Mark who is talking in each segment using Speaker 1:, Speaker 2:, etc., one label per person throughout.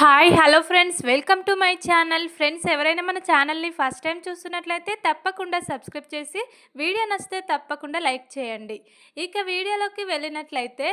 Speaker 1: Hi hello friends. Welcome to my channel. Friends ఎవరైనా మన ఛానల్ని ఫస్ట్ టైం చూస్తున్నట్లయితే తప్పకుండా సబ్స్క్రైబ్ చేసి వీడియో నచ్చితే తప్పకుండా లైక్ చేయండి. ఇక వీడియోలోకి వెళ్ళినట్లయితే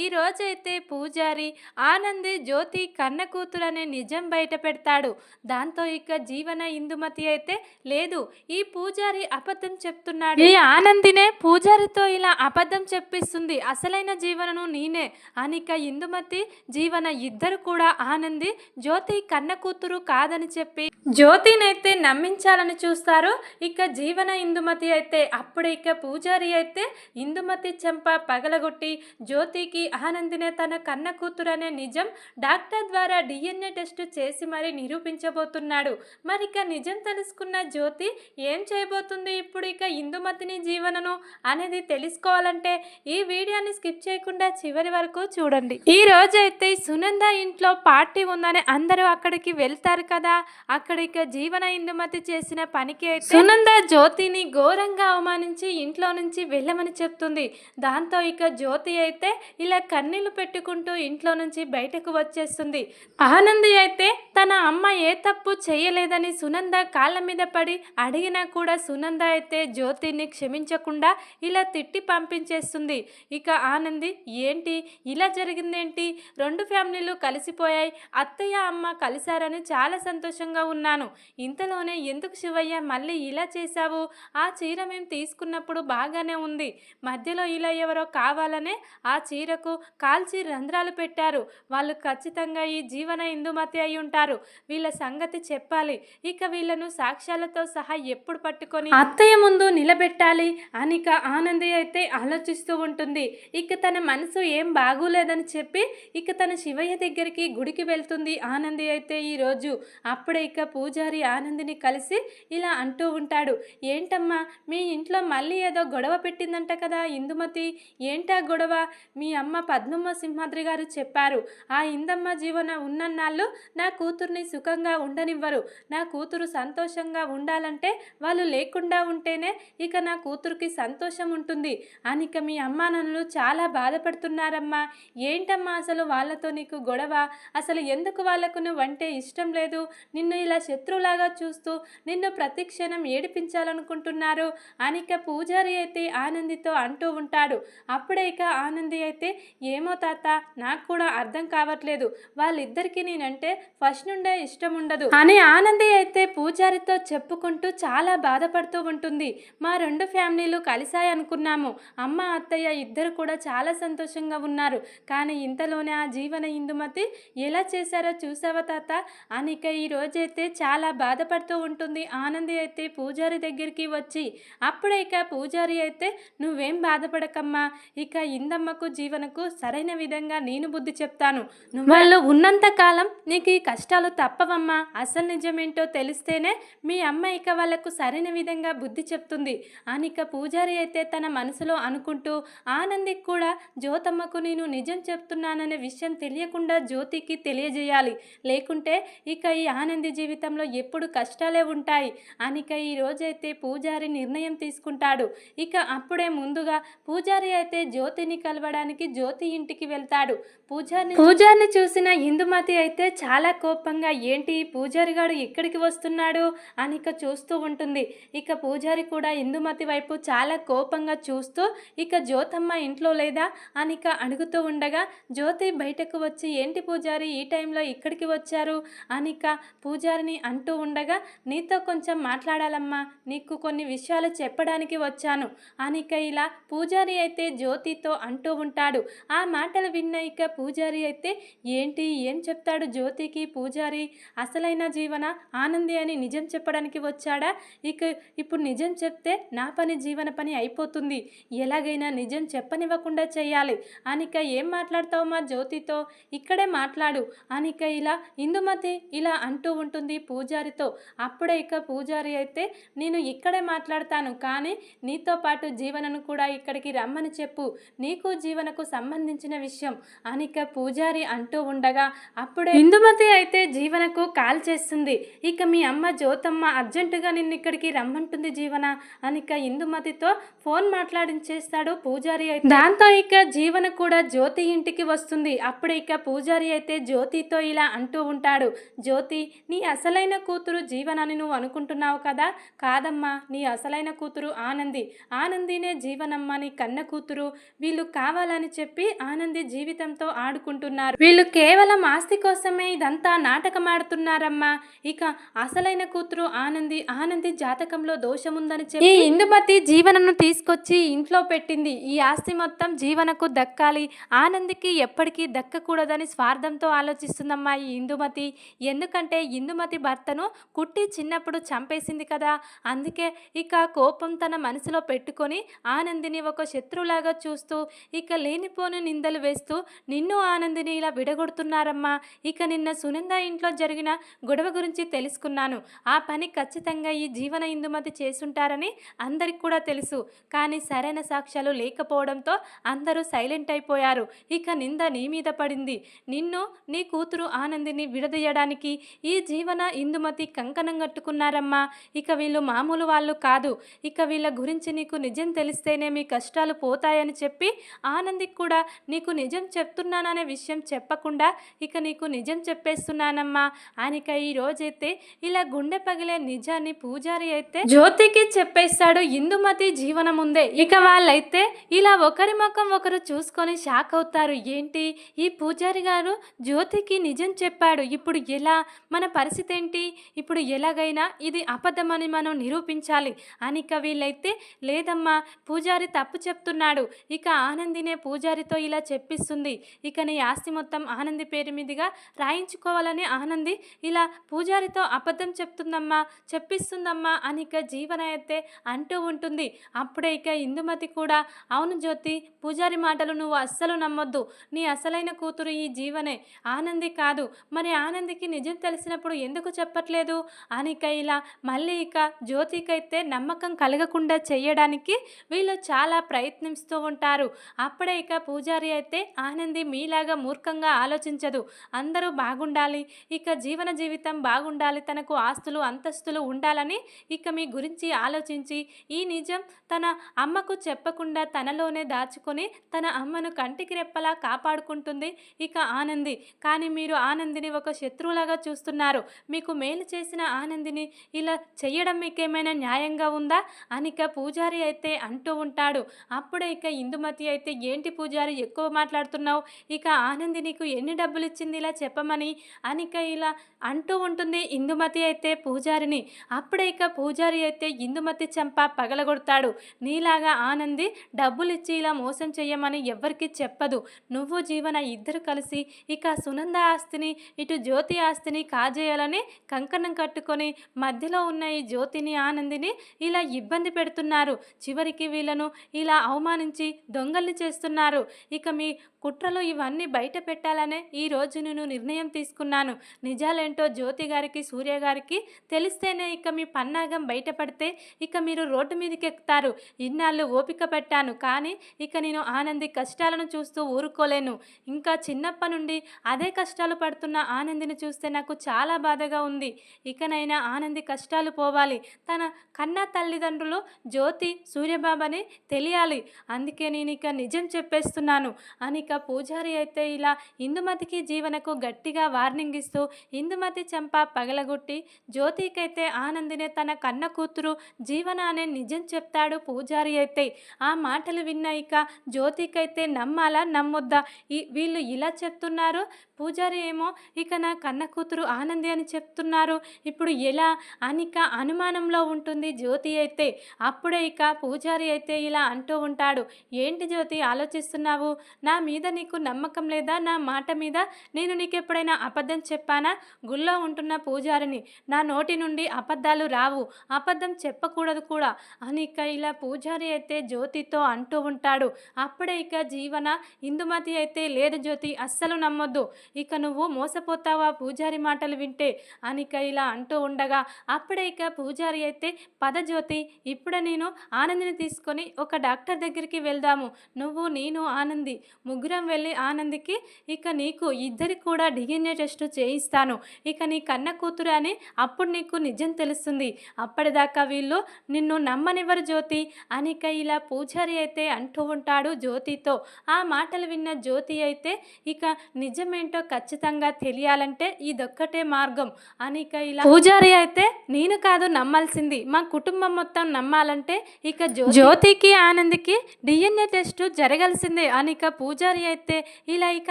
Speaker 1: ఈ రోజైతే పూజారి ఆనంది జ్యోతి కన్న కూతురు అనే నిజం బయట పెడతాడు. దాంతో ఇక జీవన ఇందుమతి అయితే లేదు. ఈ పూజారి అబద్ధం చెప్తున్నాడు. ఈ ఆనందినే పూజారితో ఇలా అబద్ధం చెప్పిస్తుంది. అసలైన జీవనను నేనే. అని ఇక ఇందుమతి జీవన ఇద్దరు కూడా ఆనంది జ్యోతి కన్న కూతురు కాదని చెప్పి జ్యోతినైతే నమ్మించాలని చూస్తారు ఇక జీవన ఇందుమతి అయితే అప్పుడు ఇక పూజారి అయితే ఇందుమతి చెంప పగలగొట్టి జ్యోతికి ఆనందినే తన కన్న కూతురు అనే నిజం డాక్టర్ ద్వారా డిఎన్ఏ టెస్ట్ చేసి మరి నిరూపించబోతున్నాడు. మరి ఇక నిజం తెలుసుకున్న జ్యోతి ఏం చేయబోతుంది ఇప్పుడు ఇక ఇందుమతిని జీవనను అనేది తెలుసుకోవాలంటే ఈ వీడియోని స్కిప్ చేయకుండా చివరి వరకు చూడండి. ఈ రోజైతే సునంద ఇంట్లో పార్టీ ఉందని అందరూ అక్కడికి వెళ్తారు కదా. అక్కడ ఇక జీవన ఇందుమతి చేసిన పనికి అయితే సునంద జ్యోతిని ఘోరంగా అవమానించి ఇంట్లో నుంచి వెళ్ళమని చెప్తుంది. దాంతో ఇక జ్యోతి అయితే ఇలా కన్నీళ్ళు పెట్టుకుంటూ ఇంట్లో నుంచి బయటకు వచ్చేస్తుంది. ఆనంది అయితే తన అమ్మ ఏ తప్పు చేయలేదని సునంద కాళ్ళ మీద పడి అడిగినా కూడా సునంద అయితే జ్యోతిని క్షమించకుండా ఇలా తిట్టి పంపించేస్తుంది. ఇక ఆనంది ఏంటి? ఇలా జరిగిందేంటి? రెండు ఫ్యామిలీలు కలిసిపోయాయి. అత్తయ్య అమ్మ కలిశారని చాలా సంతోషంగా ఉన్నాను. ఇంతలోనే ఎందుకు శివయ్య మళ్ళీ ఇలా చేశావు? ఆ చీర మేము తీసుకున్నప్పుడు బాగానే ఉంది. మధ్యలో ఇలా ఎవరో కావాలనే ఆ చీరకు కాల్చి రంధ్రాలు పెట్టారు. వాళ్ళు ఖచ్చితంగా ఈ జీవన ఇందుమతి అయి ఉంటారు. వీళ్ళ సంగతి చెప్పాలి. ఇక వీళ్ళను సాక్ష్యాలతో సహా ఎప్పుడు పట్టుకొని అత్తయ్య ముందు నిలబెట్టాలి అనిక ఆనంది అయితే ఆలోచిస్తూ ఉంటుంది. ఇక తన మనసు ఏం బాగోలేదని చెప్పి ఇక తన శివయ్య దగ్గరికి గుడికి వెళ్తుంది ఆనంది అయితే ఈరోజు అప్పుడే ఇక పూజారి ఆనందిని కలిసి ఇలా అంటూ ఉంటాడు. ఏంటమ్మా మీ ఇంట్లో మళ్ళీ ఏదో గొడవ పెట్టిందంట కదా ఇందుమతి. ఏంటా గొడవ? మీ అమ్మ పద్మమ్మ సింహాద్రి గారు చెప్పారు. ఆ ఇందమ్మ జీవన ఉన్నన్నాళ్ళు నా కూతుర్ని సుఖంగా ఉండనివ్వరు. నా కూతురు సంతోషంగా ఉండాలంటే వాళ్ళు లేకుండా ఉంటేనే ఇక నా కూతురుకి సంతోషం ఉంటుంది. అనిక మీ అమ్మా నాన్నలు చాలా బాధపడుతున్నారమ్మా. ఏంటమ్మా అసలు వాళ్ళతో నీకు గొడవ? అసలు ఎందుకు వాళ్ళకు నువ్వంటే ఇష్టం లేదు? నిన్ను ఇలా శత్రువులాగా చూస్తూ నిన్ను ప్రతి క్షణం ఏడిపించాలనుకుంటున్నారు? అనిక పూజారి అయితే ఆనందితో అంటూ ఉంటాడు. అప్పుడే ఇక ఆనంది అయితే ఏమో తాత నాకు కూడా అర్థం కావట్లేదు. వాళ్ళిద్దరికీ నేనంటే ఫస్ట్ నుండే ఇష్టం ఉండదు. అని ఆనంది అయితే పూజారితో చెప్పుకుంటూ చాలా బాధపడుతూ ఉంటుంది. మా రెండు ఫ్యామిలీలు కలిశాయి అనుకున్నాము. అమ్మ అత్తయ్య ఇద్దరు కూడా చాలా సంతోషంగా ఉన్నారు. కానీ ఇంతలోనే ఆ జీవన ఇందుమతి ఎలా చేశారో చూసావా తాత? అనిక ఈ రోజైతే చాలా బాధపడుతూ ఉంటుంది. ఆనంది అయితే పూజారి దగ్గరికి వచ్చి అప్పుడే ఇక పూజారి అయితే నువ్వేం బాధపడకమ్మా. ఇక ఇందమ్మకు జీవనకు సరైన విధంగా నేను బుద్ధి చెప్తాను. నువ్వు వాళ్ళు ఉన్నంత కాలం నీకు ఈ కష్టాలు తప్పవమ్మా. అసలు నిజమేంటో తెలిస్తేనే మీ అమ్మ ఇక వాళ్ళకు సరైన విధంగా బుద్ధి చెప్తుంది. అనిక పూజారి అయితే తన మనసులో అనుకుంటూ ఆనందికి కూడా జ్యోతమ్మకు నేను నిజం చెప్తున్నాననే విషయం తెలియకుండా జ్యోతికి చేయాలి. లేకుంటే ఇక ఈ ఆనంది జీవితంలో ఎప్పుడు కష్టాలే ఉంటాయి. అనిక ఈ రోజైతే పూజారి నిర్ణయం తీసుకుంటాడు. ఇక అప్పుడే ముందుగా పూజారి అయితే జ్యోతిని కలవడానికి జ్యోతి ఇంటికి వెళ్తాడు. పూజారిని పూజారిని చూసిన ఇందుమతి అయితే చాలా కోపంగా ఏంటి పూజారి గారు ఎక్కడికి వస్తున్నాడు? అనిక చూస్తూ ఉంటుంది. ఇక పూజారి కూడా ఇందుమతి వైపు చాలా కోపంగా చూస్తూ ఇక జ్యోతమ్మ ఇంట్లో లేదా? అనిక అడుగుతూ ఉండగా జ్యోతి బయటకు వచ్చి ఏంటి పూజారి ఈ టైంలో ఇక్కడికి వచ్చారు? అనిక పూజారిని అంటూ ఉండగా నీతో కొంచెం మాట్లాడాలమ్మా నీకు కొన్ని విషయాలు చెప్పడానికి వచ్చాను. అనిక ఇలా పూజారి అయితే జ్యోతితో అంటూ ఉంటాడు. ఆ మాటలు విన్న ఇక పూజారి అయితే ఏంటి ఏం చెప్తాడు జ్యోతికి పూజారి? అసలైన జీవన ఆనంది అని నిజం చెప్పడానికి వచ్చాడా? ఇక ఇప్పుడు నిజం చెప్తే నా పని జీవన పని అయిపోతుంది. ఎలాగైనా నిజం చెప్పనివ్వకుండా చేయాలి. అనిక ఏం మాట్లాడతావు మా జ్యోతితో? ఇక్కడే మాట్లాడు. అనిక ఇలా ఇందుమతి ఇలా అంటూ ఉంటుంది పూజారితో. అప్పుడే ఇక పూజారి అయితే నేను ఇక్కడే మాట్లాడతాను కానీ నీతో పాటు జీవనను కూడా ఇక్కడికి రమ్మని చెప్పు. నీకు జీవనకు సంబంధించిన విషయం. అని అనిక పూజారి అంటూ ఉండగా అప్పుడే ఇందుమతి అయితే జీవనకు కాల్ చేస్తుంది. ఇక మీ అమ్మ జ్యోతమ్మ అర్జెంటుగా నిన్ను ఇక్కడికి రమ్మంటుంది జీవన అనిక ఇందుమతితో ఫోన్ మాట్లాడించేస్తాడు పూజారి అయితే. దాంతో ఇక జీవన కూడా జ్యోతి ఇంటికి వస్తుంది. అప్పుడు ఇక పూజారి అయితే జ్యోతితో ఇలా అంటూ ఉంటాడు జ్యోతి నీ అసలైన కూతురు జీవనని నువ్వు అనుకుంటున్నావు కదా? కాదమ్మా నీ అసలైన కూతురు ఆనంది. ఆనందినే జీవనమ్మ నీ కన్న కూతురు. వీళ్ళు కావాలని చెప్పి ఆనంది జీవితంతో ఆడుకుంటున్నారు. వీళ్ళు కేవలం ఆస్తి కోసమే ఇదంతా నాటకం ఆడుతున్నారమ్మా ఇక అసలైన కూతురు ఆనంది ఆనంది జాతకంలో దోషముందని చెప్పి ఈ ఇందుమతి జీవనను తీసుకొచ్చి ఇంట్లో పెట్టింది. ఈ ఆస్తి మొత్తం జీవనకు దక్కాలి. ఆనందికి ఎప్పటికీ దక్కకూడదని స్వార్థంతో ఆలోచిస్తుందమ్మా ఈ ఇందుమతి. ఎందుకంటే ఇందుమతి భర్తను కుట్టి చిన్నప్పుడు చంపేసింది కదా. అందుకే ఇక కోపం తన మనసులో పెట్టుకొని ఆనందిని ఒక శత్రువులాగా చూస్తూ ఇక లేనిపోని నిందలు వేస్తూ నిన్ను ఆనందిని ఇలా విడగొడుతున్నారమ్మా. ఇక నిన్న సునంద ఇంట్లో జరిగిన గొడవ గురించి తెలుసుకున్నాను. ఆ పని ఖచ్చితంగా ఈ జీవన ఇందుమతి చేసుంటారని అందరికి కూడా తెలుసు. కానీ సరైన సాక్ష్యాలు లేకపోవడంతో అందరూ సైలెంట్ అయిపోయారు. ఇక నింద నీ మీద పడింది. నిన్ను నీ కూతురు ఆనందిని విడదీయడానికి ఈ జీవన ఇందుమతి కంకణం కట్టుకున్నారమ్మా. ఇక వీళ్ళు మామూలు వాళ్ళు కాదు. ఇక వీళ్ళ గురించి నీకు నిజం తెలిస్తేనే మీ కష్టాలు పోతాయని చెప్పి ఆనందికి కూడా నీకు నిజం చేసుకున్నాననే విషయం చెప్పకుండా ఇక నీకు నిజం చెప్పేస్తున్నానమ్మా. అనిక ఈ రోజైతే ఇలా గుండె పగిలే నిజాన్ని పూజారి అయితే జ్యోతికి చెప్పేస్తాడు. ఇందుమతి జీవనం ఉందే. ఇక వాళ్ళైతే ఇలా ఒకరి ముఖం ఒకరు చూసుకొని షాక్ అవుతారు. ఏంటి? ఈ పూజారి గారు జ్యోతికి నిజం చెప్పాడు. ఇప్పుడు ఎలా? మన పరిస్థితి ఏంటి? ఇప్పుడు ఎలాగైనా ఇది అబద్ధమని మనం నిరూపించాలి. అనిక వీళ్ళైతే లేదమ్మా పూజారి తప్పు చెప్తున్నాడు. ఇక ఆనందినే పూజారితో ఇలా చెప్పిస్తుంది. ఇక నీ ఆస్తి మొత్తం ఆనంది పేరు మీదుగా రాయించుకోవాలని ఆనంది ఇలా పూజారితో అబద్ధం చెప్తుందమ్మా చెప్పిస్తుందమ్మా అని ఇక జీవన అయితే అంటూ ఉంటుంది. అప్పుడే ఇక ఇందుమతి కూడా అవును జ్యోతి పూజారి మాటలు నువ్వు అస్సలు నమ్మొద్దు. నీ అసలైన కూతురు ఈ జీవనే. ఆనంది కాదు. మరి ఆనందికి నిజం తెలిసినప్పుడు ఎందుకు చెప్పట్లేదు? అని ఇక ఇలా మళ్ళీ ఇక జ్యోతికైతే నమ్మకం కలగకుండా చేయడానికి వీళ్ళు చాలా ప్రయత్నిస్తూ ఉంటారు. అప్పుడే ఇక పూజారి అయితే ఆనంది మీలాగా మూర్ఖంగా ఆలోచించదు. అందరూ బాగుండాలి. ఇక జీవన జీవితం బాగుండాలి. తనకు ఆస్తులు అంతస్తులు ఉండాలని ఇక మీ గురించి ఆలోచించి ఈ నిజం తన అమ్మకు చెప్పకుండా తనలోనే దాచుకొని తన అమ్మను కంటికి రెప్పలా కాపాడుకుంటుంది ఇక ఆనంది. కానీ మీరు ఆనందిని ఒక శత్రువులాగా చూస్తున్నారు. మీకు మేలు చేసిన ఆనందిని ఇలా చేయడం మీకేమైనా న్యాయంగా ఉందా? అనిక పూజారి అయితే అంటూ ఉంటాడు. అప్పుడే ఇక ఇందుమతి అయితే ఏంటి పూజారి ఎక్కువ మాట్లాడుతున్నావు? ఇక ఆనంది నీకు ఎన్ని డబ్బులు ఇచ్చింది ఇలా చెప్పమని? అనిక ఇలా అంటూ ఉంటుంది ఇందుమతి అయితే పూజారిని. అప్పుడే ఇక పూజారి అయితే ఇందుమతి చెంప పగలగొడతాడు. నీలాగా ఆనంది డబ్బులు ఇచ్చి ఇలా మోసం చేయమని ఎవ్వరికి చెప్పదు. నువ్వు జీవన ఇద్దరు కలిసి ఇక సునంద ఆస్తిని ఇటు జ్యోతి ఆస్తిని కాజేయాలని కంకణం కట్టుకొని మధ్యలో ఉన్న ఈ జ్యోతిని ఆనందిని ఇలా ఇబ్బంది పెడుతున్నారు. చివరికి వీళ్ళను ఇలా అవమానించి దొంగల్ని చేస్తున్నారు. ఇక మీ కుట్రలు ఇవన్నీ బయట పెట్టాలనే ఈ రోజు నేను నిర్ణయం తీసుకున్నాను. నిజాలేంటో జ్యోతి గారికి సూర్య గారికి తెలిస్తేనే ఇక మీ పన్నాగం బయటపడితే ఇక మీరు రోడ్డు మీదకి ఎక్కుతారు ఇన్నాళ్ళు ఓపిక పెట్టాను కానీ ఇక నేను ఆనంది కష్టాలను చూస్తూ ఊరుకోలేను. ఇంకా చిన్నప్పటి నుండి అదే కష్టాలు పడుతున్న ఆనందిని చూస్తే నాకు చాలా బాధగా ఉంది. ఇకనైనా ఆనంది కష్టాలు పోవాలి. తన కన్న తల్లిదండ్రులు జ్యోతి సూర్యబాబని తెలియాలి. అందుకే నేను ఇక నిజం చెప్పేస్తున్నాను. అని ఇక పూజారి అయితే ఇలా ఇందుమతికి జీవనకు గట్టిగా వార్నింగ్ ఇస్తూ ఇందుమతి చెంప పగలగొట్టి జ్యోతికైతే ఆనందినే తన కన్న కూతురు జీవన అనే నిజం చెప్తాడు పూజారి అయితే. ఆ మాటలు విన్న ఇక జ్యోతికైతే నమ్మాలా నమ్మొద్దా? ఈ వీళ్ళు ఇలా చెప్తున్నారు? పూజారి ఏమో ఇక నా కన్న కూతురు ఆనంది అని చెప్తున్నారు. ఇప్పుడు ఎలా? అనిక అనుమానంలో ఉంటుంది జ్యోతి అయితే. అప్పుడే ఇక పూజారి అయితే ఇలా అంటూ ఉంటాడు. ఏంటి జ్యోతి ఆలోచిస్తున్నావు? నా మీద నీకు నమ్మకం లేదా? నా మాట మీద నేను నీకు ఎప్పుడైనా అబద్ధం చెప్పానా? గుళ్ళో ఉంటున్న పూజారిని నా నోటి నుండి అబద్ధాలు రావు. అబద్ధం చెప్పకూడదు కూడా. అని ఇక ఇలా పూజారి అయితే జ్యోతితో అంటూ ఉంటాడు. అప్పుడే ఇక జీవన ఇందుమతి అయితే లేదు జ్యోతి అస్సలు నమ్మొద్దు. ఇక నువ్వు మోసపోతావా పూజారి మాటలు వింటే? అనిక ఇలా అంటూ ఉండగా అప్పుడే ఇక పూజారి అయితే పదజ్యోతి ఇప్పుడే నేను ఆనందిని తీసుకొని ఒక డాక్టర్ దగ్గరికి వెళ్దాము. నువ్వు నేను ఆనంది ముగ్గురం వెళ్ళి ఆనందికి ఇక నీకు ఇద్దరికి కూడా డిఎన్ఏ టెస్ట్ చేయిస్తాను. ఇక నీ కన్న కూతురు అని అప్పుడు నీకు నిజం తెలుస్తుంది. అప్పటిదాకా వీళ్ళు నిన్ను నమ్మనివ్వరు జ్యోతి. అనిక ఇలా పూజారి అయితే అంటూ ఉంటాడు జ్యోతితో. ఆ మాటలు విన్న జ్యోతి అయితే ఇక నిజమేంటో ఖచ్చితంగా తెలియాలంటే ఇదొక్కటే మార్గం. అనిక ఇలా పూజారి అయితే నేను కాదు నమ్మాల్సింది. మా కుటుంబం మొత్తం నమ్మాలంటే ఇక జ్యోతికి ఆనంద్కి డిఎన్ఏ టెస్ట్ జరగాల్సిందే. అనిక పూజారి అయితే ఇలా ఇక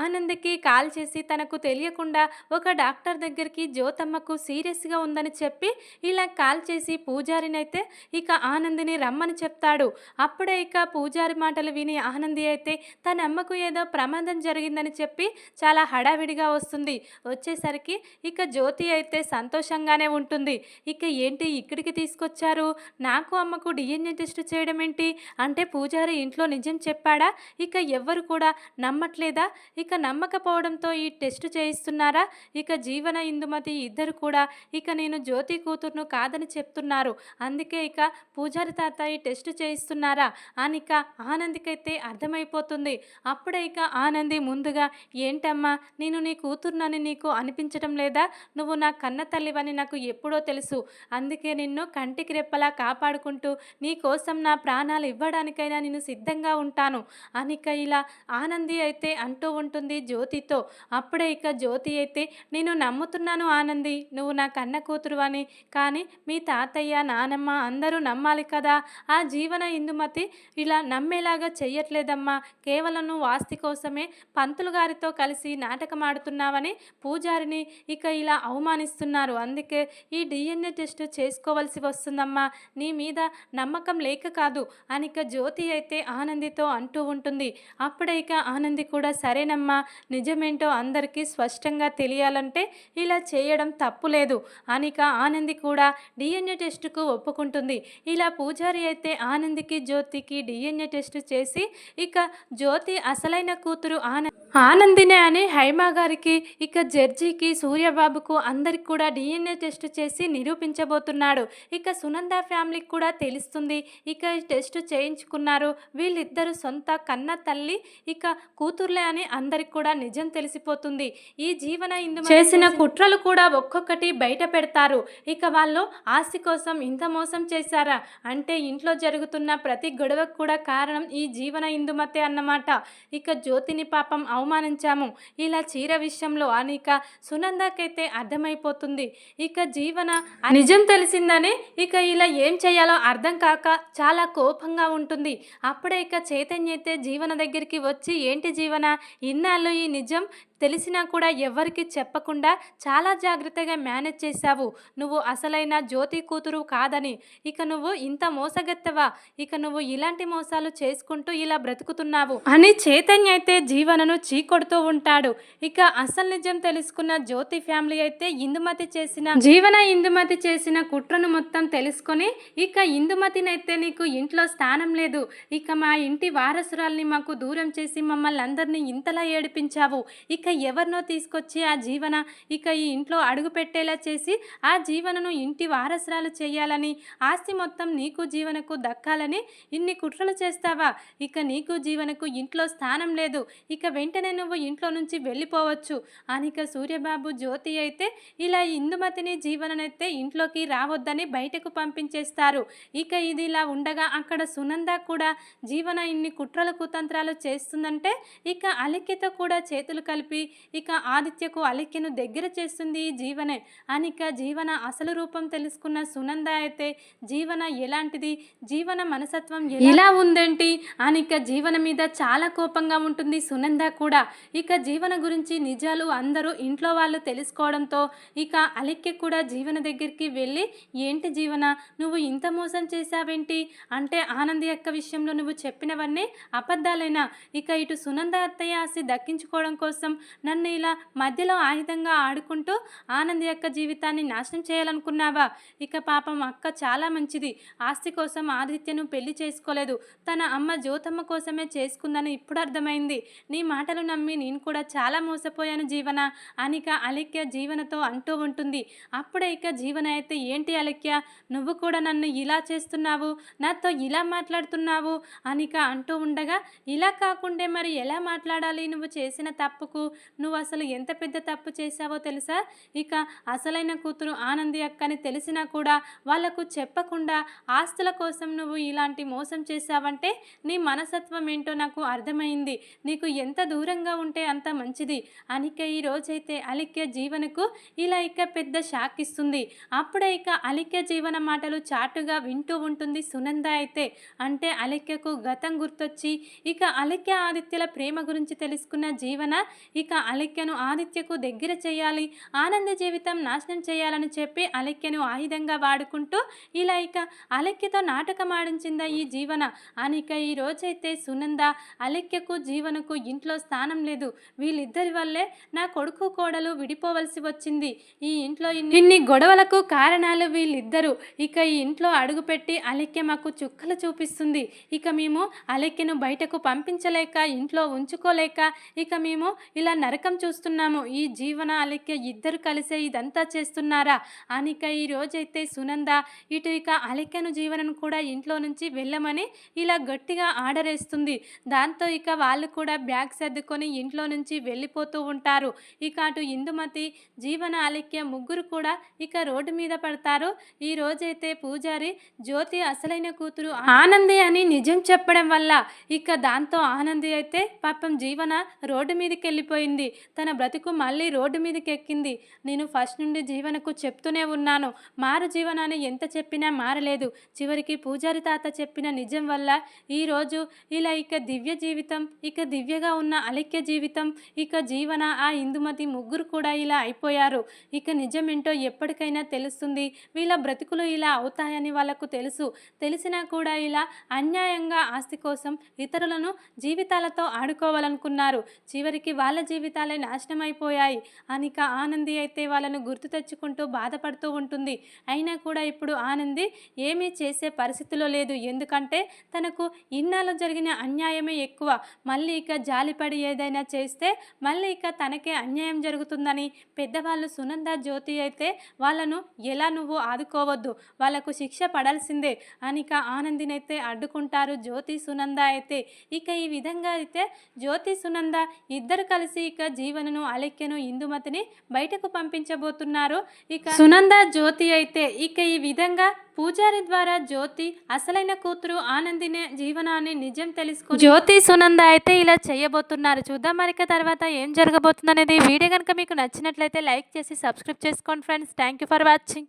Speaker 1: ఆనంద్కి కాల్ చేసి తనకు తెలియకుండా ఒక డాక్టర్ దగ్గరికి జ్యోతమ్మకు సీరియస్గా ఉందని చెప్పి ఇలా కాల్ చేసి పూజారిని అయితే ఇక ఆనందిని రమ్మని చెప్తాడు. అప్పుడే ఇక పూజారి మాటలు విని ఆనంది అయితే తన అమ్మకు ఏదో ప్రమాదం జరిగిందని చెప్పి చాలా హడావిడిగా వస్తుంది. వచ్చేసరికి ఇక జ్యోతి అయితే సంతోషంగానే ఉంటుంది. ఇక ఏంటి ఇక్కడికి తీసుకొచ్చారు? నాకు అమ్మకు డిఎన్ఏ టెస్ట్ చేయడం ఏంటి అంటే పూజారి ఇంట్లో నిజం చెప్పాడా? ఇక ఎవ్వరు కూడా నమ్మ నమ్మట్లేదా? ఇక నమ్మకపోవడంతో ఈ టెస్ట్ చేయిస్తున్నారా? ఇక జీవన ఇందుమతి ఇద్దరు కూడా ఇక నేను జ్యోతి కూతురును కాదని చెప్తున్నారు. అందుకే ఇక పూజారి తాత ఈ టెస్ట్ చేయిస్తున్నారా? అని ఇక ఆనందికైతే అర్థమైపోతుంది. అప్పుడే ఇక ఆనంది ముందుగా ఏంటమ్మా నేను నీ కూతురునని నీకు అనిపించడం లేదా? నువ్వు నా కన్న తల్లివని నాకు ఎప్పుడో తెలుసు. అందుకే నిన్ను కంటికి రెప్పలా కాపాడుకుంటూ నీ కోసం నా ప్రాణాలు ఇవ్వడానికైనా నేను సిద్ధంగా ఉంటాను. అనిక ఇలా ఆనంది అయితే అంటూ ఉంటుంది జ్యోతితో అప్పుడే ఇక జ్యోతి అయితే నేను నమ్ముతున్నాను ఆనంది నువ్వు నా కన్న కూతురు అని కానీ మీ తాతయ్య నానమ్మ అందరూ నమ్మాలి కదా ఆ జీవన ఇందుమతి ఇలా నమ్మేలాగా చెయ్యట్లేదమ్మా కేవలం నువ్వు ఆస్తి కోసమే పంతులు గారితో కలిసి నాటకం ఆడుతున్నావని పూజారిని ఇక ఇలా అవమానిస్తున్నారు. అందుకే ఈ డిఎన్ఏ టెస్ట్ చేసుకోవాల్సి వస్తుందమ్మా నీ మీద నమ్మకం లేక కాదు అనిక జ్యోతి అయితే ఆనందితో అంటూ ఉంటుంది. అప్పుడే ఇక ఆనంది కూడా. సరేనమ్మా నిజమేంటో అందరికీ స్పష్టంగా తెలియాలంటే ఇలా చేయడం తప్పు లేదు అనిక ఆనంది కూడా డిఎన్ఏ టెస్టుకు ఒప్పుకుంటుంది. ఇలా పూజారి అయితే ఆనందికి జ్యోతికి డిఎన్ఏ టెస్ట్ చేసి ఇక జ్యోతి అసలైన కూతురు ఆనంద్ ఆనందినే అని హైమా గారికి ఇక జడ్జికి సూర్యబాబుకు అందరికి కూడా డిఎన్ఏ టెస్ట్ చేసి నిరూపించబోతున్నాడు. ఇక సునంద ఫ్యామిలీకి కూడా తెలుస్తుంది. ఇక టెస్ట్ చేయించుకున్నారు. వీళ్ళిద్దరు సొంత కన్న తల్లి ఇక కూతుర్లే అని అందరికి కూడా నిజం తెలిసిపోతుంది. ఈ జీవన ఇందు చేసిన కుట్రలు కూడా ఒక్కొక్కటి బయట పెడతారు. ఇక వాళ్ళు ఆస్తి కోసం ఇంత మోసం చేశారా? అంటే ఇంట్లో జరుగుతున్న ప్రతి గొడవకు కూడా కారణం ఈ జీవన ఇందుమతే అన్నమాట. ఇక జ్యోతిని పాపం అవమానించాము. ఇలా చీర విషయంలో అనిక సునందకైతే అర్థమైపోతుంది. ఇక జీవన నిజం తెలిసిందని ఇక ఇలా ఏం చేయాలో అర్థం కాక చాలా కోపంగా ఉంటుంది. అప్పుడే ఇక చైతన్య అయితే జీవన దగ్గరికి వచ్చి ఏంటి జీవన ఇన్నాళ్ళు ఈ నిజం తెలిసినా కూడా ఎవరికి చెప్పకుండా చాలా జాగ్రత్తగా మేనేజ్ చేశావు. నువ్వు అసలైన జ్యోతి కూతురు కాదని. ఇక నువ్వు ఇంత మోసగెత్తవా? ఇక నువ్వు ఇలాంటి మోసాలు చేసుకుంటూ ఇలా బ్రతుకుతున్నావు? అని చైతన్య అయితే జీవనను చీకొడుతూ ఉంటాడు. ఇక అసలు నిజం తెలుసుకున్న జ్యోతి ఫ్యామిలీ అయితే ఇందుమతి చేసిన జీవన ఇందుమతి చేసిన కుట్రను మొత్తం తెలుసుకొని ఇక ఇందుమతినైతే నీకు ఇంట్లో స్థానం లేదు. ఇక మా ఇంటి వారసురాల్ని మాకు దూరం చేసి మమ్మల్ని అందరినీ ఇంతలా ఏడిపించావు. ఇక ఎవరినో తీసుకొచ్చి ఆ జీవన ఇక ఈ ఇంట్లో అడుగు పెట్టేలా చేసి ఆ జీవనను ఇంటి వారసురాలు చేయాలని ఆస్తి మొత్తం నీకు జీవనకు దక్కాలని ఇన్ని కుట్రలు చేస్తావా? ఇక నీకు జీవనకు ఇంట్లో స్థానం లేదు. ఇక వెంటనే నువ్వు ఇంట్లో నుంచి వెళ్ళిపోవచ్చు. అనిక సూర్యబాబు జ్యోతి అయితే ఇలా ఇందుమతిని జీవననైతే ఇంట్లోకి రావద్దని బయటకు పంపించేస్తారు. ఇక ఇది ఇలా ఉండగా అక్కడ సునంద కూడా జీవన ఇన్ని కుట్రల కుతంత్రాలు చేస్తుందంటే ఇక అలిఖిత కూడా చేతులు కలిపి ఇక ఆదిత్యకు అలిక్యను దగ్గర చేస్తుంది జీవనే. అనిక జీవన అసలు రూపం తెలుసుకున్న సునంద అయితే జీవన ఎలాంటిది? జీవన మనసత్వం ఇలా ఉందేంటి? అనిక జీవన మీద చాలా కోపంగా ఉంటుంది సునంద కూడా. ఇక జీవన గురించి నిజాలు అందరూ ఇంట్లో వాళ్ళు తెలుసుకోవడంతో ఇక అలిక్య కూడా జీవన దగ్గరికి వెళ్ళి ఏంటి జీవన? నువ్వు ఇంత మోసం చేశావేంటి? అంటే ఆనంది అక్క విషయంలో నువ్వు చెప్పినవన్నీ అబద్ధాలేనా? ఇక ఇటు సునంద అత్తయ్య ఆస్తి దక్కించుకోవడం కోసం నన్ను ఇలా మధ్యలో ఆయుధంగా ఆడుకుంటూ ఆనంద్ యొక్క జీవితాన్ని నాశనం చేయాలనుకున్నావా? ఇక పాపం అక్క చాలా మంచిది. ఆస్తి కోసం ఆదిత్యను పెళ్ళి చేసుకోలేదు. తన అమ్మ జ్యోతమ్మ కోసమే చేసుకుందని ఇప్పుడు అర్థమైంది. నీ మాటలు నమ్మి నేను కూడా చాలా మోసపోయాను జీవన. అనిక అలిక్య జీవనతో అంటూ ఉంటుంది. అప్పుడే ఇక జీవన అయితే ఏంటి అలిక్య? నువ్వు కూడా నన్ను ఇలా చేస్తున్నావు? నాతో ఇలా మాట్లాడుతున్నావు? అనిక అంటూ ఉండగా ఇలా కాకుంటే మరి ఎలా మాట్లాడాలి నువ్వు చేసిన తప్పుకు? నువ్వు అసలు ఎంత పెద్ద తప్పు చేశావో తెలుసా? ఇక అసలైన కూతురు ఆనంది అక్కని తెలిసినా కూడా వాళ్ళకు చెప్పకుండా ఆస్తుల కోసం నువ్వు ఇలాంటి మోసం చేశావంటే నీ మనసత్వం ఏంటో నాకు అర్థమైంది. నీకు ఎంత దూరంగా ఉంటే అంత మంచిది. అనిక ఈ రోజైతే అలిక్య జీవనకు ఇలా ఇక పెద్ద షాక్ ఇస్తుంది. అప్పుడే ఇక అలిక్య జీవన మాటలు చాటుగా వింటూ ఉంటుంది సునంద అయితే. అంటే అలిక్యకు గతం గుర్తొచ్చి ఇక అలిక్య ఆదిత్యల ప్రేమ గురించి తెలుసుకున్న జీవన ఇక ఇక అలెక్యను ఆదిత్యకు దగ్గర చేయాలి. ఆనంద జీవితం నాశనం చేయాలని చెప్పి అలెక్యను ఆయుధంగా వాడుకుంటూ ఇలా ఇక అలెక్యతో నాటకం ఆడించిందా ఈ జీవన? అనిక ఈ రోజైతే సునంద అలెక్యకు జీవనకు ఇంట్లో స్థానం లేదు. వీళ్ళిద్దరి వల్లే నా కొడుకు కోడలు విడిపోవలసి వచ్చింది. ఈ ఇంట్లో ఇన్ని గొడవలకు కారణాలు వీళ్ళిద్దరూ. ఇక ఈ ఇంట్లో అడుగుపెట్టి అలెక్య మాకు చుక్కలు చూపిస్తుంది. ఇక మేము అలెక్యను బయటకు పంపించలేక ఇంట్లో ఉంచుకోలేక ఇక మేము ఇలా నరకం చూస్తున్నాము. ఈ జీవన అలిక్య ఇద్దరు కలిసే ఇదంతా చేస్తున్నారా? అనిక ఈ రోజైతే సునంద ఇటు ఇక అలిక్యను జీవనను కూడా ఇంట్లో నుంచి వెళ్ళమని ఇలా గట్టిగా ఆర్డర్ వేస్తుంది. దాంతో ఇక వాళ్ళు కూడా బ్యాగ్ సర్దుకొని ఇంట్లో నుంచి వెళ్ళిపోతూ ఉంటారు. ఇక అటు ఇందుమతి జీవన అలిక్య ముగ్గురు కూడా ఇక రోడ్డు మీద పడతారు. ఈ రోజైతే పూజారి జ్యోతి అసలైన కూతురు ఆనంది అని నిజం చెప్పడం వల్ల ఇక దాంతో ఆనంది అయితే పాపం జీవన రోడ్డు మీదకి వెళ్ళిపోయింది తన బ్రతుకు మళ్ళీ రోడ్డు మీదకి ఎక్కింది నేను ఫస్ట్ నుండి జీవనకు చెప్తూనే ఉన్నాను. మారు జీవనాన్ని ఎంత చెప్పినా మారలేదు. చివరికి పూజారి తాత చెప్పిన నిజం వల్ల ఈరోజు ఇలా ఇక దివ్య జీవితం ఇక దివ్యగా ఉన్న అలిక్య జీవితం ఇక జీవన ఆ ఇందుమతి ముగ్గురు కూడా ఇలా అయిపోయారు. ఇక నిజమేంటో ఎప్పటికైనా తెలుస్తుంది. వీళ్ళ బ్రతుకులు ఇలా అవుతాయని వాళ్ళకు తెలుసు. తెలిసినా కూడా ఇలా అన్యాయంగా ఆస్తి కోసం ఇతరులను జీవితాలతో ఆడుకోవాలనుకున్నారు. చివరికి వాళ్ళ జీవితాలే నాశనం అయిపోయాయి అనిక ఆనంది అయితే వాళ్ళను గుర్తు తెచ్చుకుంటూ బాధపడుతూ ఉంటుంది. అయినా కూడా ఇప్పుడు ఆనంది ఏమీ చేసే పరిస్థితిలో లేదు. ఎందుకంటే తనకు ఇన్నాళ్ళు జరిగిన అన్యాయమే ఎక్కువ. మళ్ళీ ఇక జాలిపడి ఏదైనా చేస్తే మళ్ళీ ఇక తనకే అన్యాయం జరుగుతుందని పెద్దవాళ్ళు సునంద జ్యోతి అయితే వాళ్ళను ఎలా నువ్వు ఆదుకోవద్దు? వాళ్ళకు శిక్ష పడాల్సిందే. అనిక ఆనందినైతే అడ్డుకుంటారు జ్యోతి సునంద అయితే. ఇక ఈ విధంగా అయితే జ్యోతి సునంద ఇద్దరు కలిసి ఇక జీవనను అలెక్యను ఇందుమతిని బయటకు పంపించబోతున్నారు ఇక సునంద జ్యోతి అయితే ఇక ఈ విధంగా పూజారి ద్వారా జ్యోతి అసలైన కూతురు ఆనందినే జీవనాన్ని నిజం తెలుసుకుని జ్యోతి సునంద అయితే ఇలా చేయబోతున్నారు. చూద్దాం మరిక తర్వాత ఏం జరగబోతుంది అనేది వీడియో కనుక మీకు నచ్చినట్లయితే లైక్ చేసి సబ్స్క్రైబ్ చేసుకోండి friends. Thank you for watching.